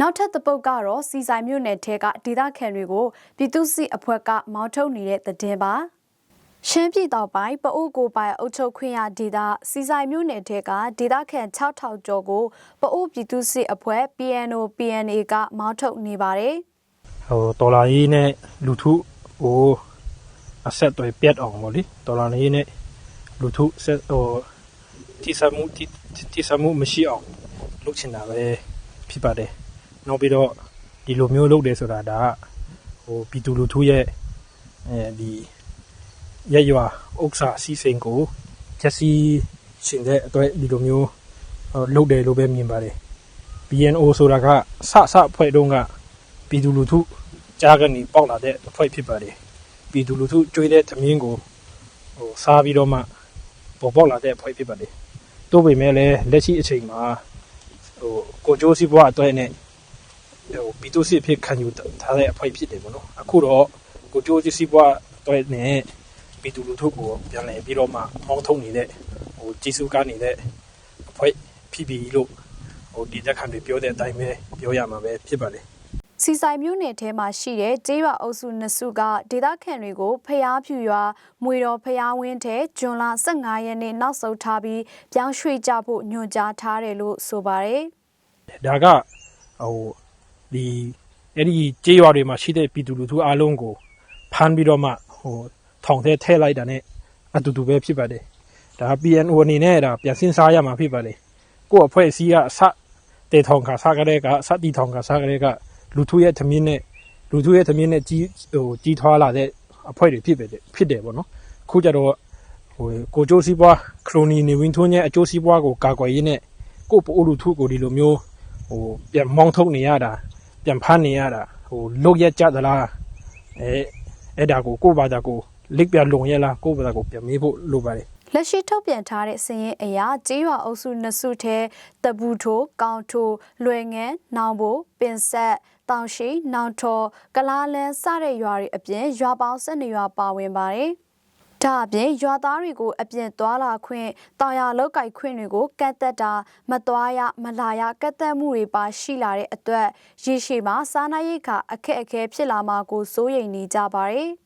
နောက်ထပ်တစ်ပုတ်ကတော့စီဆိုင်မြို့နယ်ထဲကဒေသခံတွေကိုပြည်သူစစ်အဖွဲ့ကမောင်းထုတ်နေတဲ့သတင်းပါရှမ်းပြည်တောင်ပိုင်းပအိုးကိုပိုင်အုပ်ချုပ်ခွင့်ရဒေသစီဆိုင်မြို့နယ်ထဲကဒေသခံ6000ကျော်ကိုပအိုးပြည်သူစစ်အဖွဲ့ PNO PNA ကမောင်းထုတ်နေပါတယ်ဟိုဒေါ်လာရေးနဲ့လူထုဟိုအဆက်တွေပြတ်အောင်ဗောလေဒေါ်လာရေးနဲ့လူထုဆက်ဟိုတိစမှုတိတိစမှုမရှိအောင်လုပ်ချင်တာပဲဖြစ်ပါတယ် နောက်ပြီးတော့ဒီလိုမျိုးလုပ်တယ်ဆိုတာဒါကဟိုပြည်သူလူထုရဲ့အဲဒီရရွာဥက္စာစီစဉ်ကိုချက်စီရှင်တဲ့အတွက်ဒီလိုမျိုးဟိုလုပ်တယ်လို့ပဲမြင်ပါတယ် BNO ဆိုတာကစစအဖွဲ့တုန်းကပြည်သူလူထုကြားကနေပေါက်လာတဲ့အဖွဲ့ဖြစ်ပါတယ်ပြည်သူလူထုကြွေးတဲ့သမင်းကိုဟိုစားပြီးတော့မှပေါ်ပေါက်လာတဲ့အဖွဲ့ဖြစ်ပါတယ်တိုးပေမဲ့လည်းလက်ရှိအချိန်မှာဟိုကိုကြိုးစီးပွားအတွက်နဲ့ ဟိုပြည်သူစစ်ဖြစ်ခံယူထားတဲ့အဖွဲ့ဖြစ်တယ်ပေါ့နော်အခုတော့ကိုကြိုးစီးပွားအတွက်နဲ့ပြည်သူလူထုကိုပြန်လည်ပြီးတော့မှမောင်းထုံနေတဲ့ဟိုကြီးစုကနေတဲ့အဖွဲ့ဖြစ်ပြီးလို့ဟိုဒီတက်ခံတွေပြောတဲ့အတိုင်းပဲပြောရမှာပဲဖြစ်ပါတယ်စီဆိုင်မြို့နယ်ထဲမှာရှိတဲ့ကျေးရွာအုပ်စုနှစ်စုကဒေသခံတွေကိုဖျားဖြူရွာမွေတော်ဖျားဝင်းထဲဂျွန်လ15ရက်နေ့နောက်ဆုံးထားပြီးပြောင်းရွှေ့ကြဖို့ညွှန်ကြားထားတယ်လို့ဆိုပါတယ်ဒါကဟို ဒီအဲ့ဒီကြေးရွာတွေမှာရှိတဲ့ပြည်သူလူထုအားလုံးကိုဖမ်းပြီးတော့မှဟိုထောင်ထဲထည့်လိုက်တာ ਨੇ အတူတူပဲဖြစ်ပါတယ်ဒါ PNO အနေနဲ့ဒါပြန်စင်းစားရမှာဖြစ်ပါတယ်ကိုယ့်အဖွဲ့အစည်းကအစတေထောင်ခါစားကြတဲ့ကအစတီထောင်ခါစားကြတဲ့ကလူထုရဲ့သမင်းနဲ့လူထုရဲ့သမင်းနဲ့ကြီးဟိုကြီးထွားလာတဲ့အဖွဲ့တွေဖြစ်ပဲဖြစ်တယ်ပေါ့နော်ခုကြတော့ဟိုကိုကျိုးစီးပွားခရိုနီနေဝင်းထွန်းရဲ့အကျိုးစီးပွားကိုကာကွယ်ရင်းနဲ့ကိုယ့်ပိုလူထုကိုဒီလိုမျိုးဟိုပြန်မောင်းထုတ်နေရတာ ပြန်ဖမ်းနေရတာဟိုလုတ်ရက်ကြသလားအဲအဲ့ဒါကိုကိုယ့်ဘာသာကိုလိပ်ပြန်လုံရလားကိုယ့်ဘာသာကိုပြန်မေးဖို့လိုပါတယ်လက်ရှိထုတ်ပြန်ထားတဲ့စည်ရင်အရာကျေးရွာအုပ်စုနှစ်စုထဲတပူထိုးကောင်းထိုးလွယ်ငန်းနောင်ဘိုပင်ဆက်တောင်ရှိနောင်ထော်ကလားလန်းစတဲ့ရွာတွေအပြင်ရွာပေါင်း12ရွာပါဝင်ပါတယ်။ ဒါအပြင်ရွာသားတွေကိုအပြင်သွားလာခွင့်တာယာလောက်ကိုက်ခွင့်တွေကိုကတ်သက်တာမသွားရမလာရကတ်သက်မှုတွေပါရှိလာတဲ့အတွက်ရေရှည်မှာစားနပ်ရိက္ခာအခက်အခဲဖြစ်လာမှာကိုစိုးရိမ်နေကြပါတယ်။